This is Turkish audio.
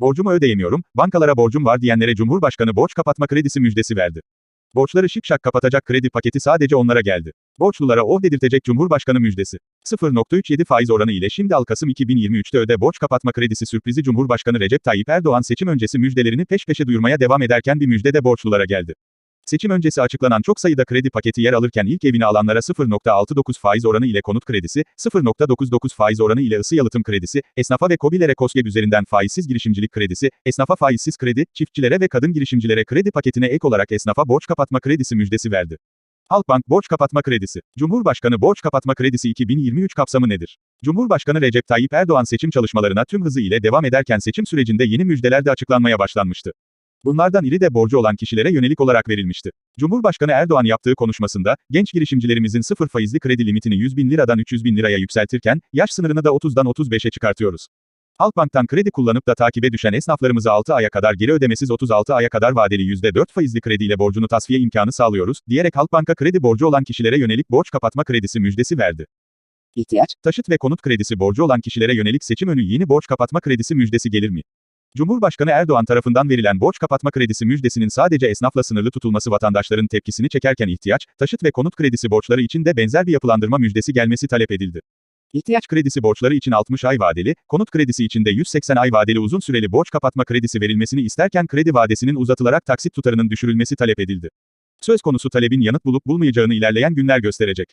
Borcumu ödeyemiyorum, bankalara borcum var diyenlere Cumhurbaşkanı borç kapatma kredisi müjdesi verdi. Borçları şipşak kapatacak kredi paketi sadece onlara geldi. Borçlulara oh dedirtecek Cumhurbaşkanı müjdesi. 0.37 faiz oranı ile şimdi al Kasım 2023'te öde borç kapatma kredisi sürprizi Cumhurbaşkanı Recep Tayyip Erdoğan seçim öncesi müjdelerini peş peşe duyurmaya devam ederken bir müjde de borçlulara geldi. Seçim öncesi açıklanan çok sayıda kredi paketi yer alırken ilk evini alanlara 0.69 faiz oranı ile konut kredisi, 0.99 faiz oranı ile ısı yalıtım kredisi, esnafa ve KOBİ'lere KOSGEB üzerinden faizsiz girişimcilik kredisi, esnafa faizsiz kredi, çiftçilere ve kadın girişimcilere kredi paketine ek olarak esnafa borç kapatma kredisi müjdesi verdi. Halkbank Borç Kapatma Kredisi. Cumhurbaşkanı Borç Kapatma Kredisi 2023 kapsamı nedir? Cumhurbaşkanı Recep Tayyip Erdoğan seçim çalışmalarına tüm hızı ile devam ederken seçim sürecinde yeni müjdeler de açıklanmaya başlanmıştı. Bunlardan iri de borcu olan kişilere yönelik olarak verilmişti. Cumhurbaşkanı Erdoğan yaptığı konuşmasında, genç girişimcilerimizin sıfır faizli kredi limitini 100 bin liradan 300 bin liraya yükseltirken, yaş sınırını da 30'dan 35'e çıkartıyoruz. Halkbank'tan kredi kullanıp da takibe düşen esnaflarımıza 6 aya kadar geri ödemesiz 36 aya kadar vadeli %4 faizli krediyle borcunu tasfiye imkanı sağlıyoruz, diyerek Halkbank'a kredi borcu olan kişilere yönelik borç kapatma kredisi müjdesi verdi. ihtiyaç, Taşıt ve konut kredisi borcu olan kişilere yönelik seçim önü yeni borç kapatma kredisi müjdesi gelir mi? Cumhurbaşkanı Erdoğan tarafından verilen borç kapatma kredisi müjdesinin sadece esnafla sınırlı tutulması vatandaşların tepkisini çekerken ihtiyaç, taşıt ve konut kredisi borçları için de benzer bir yapılandırma müjdesi gelmesi talep edildi. İhtiyaç kredisi borçları için 60 ay vadeli, konut kredisi için de 180 ay vadeli uzun süreli borç kapatma kredisi verilmesini isterken kredi vadesinin uzatılarak taksit tutarının düşürülmesi talep edildi. Söz konusu talebin yanıt bulup bulmayacağını ilerleyen günler gösterecek.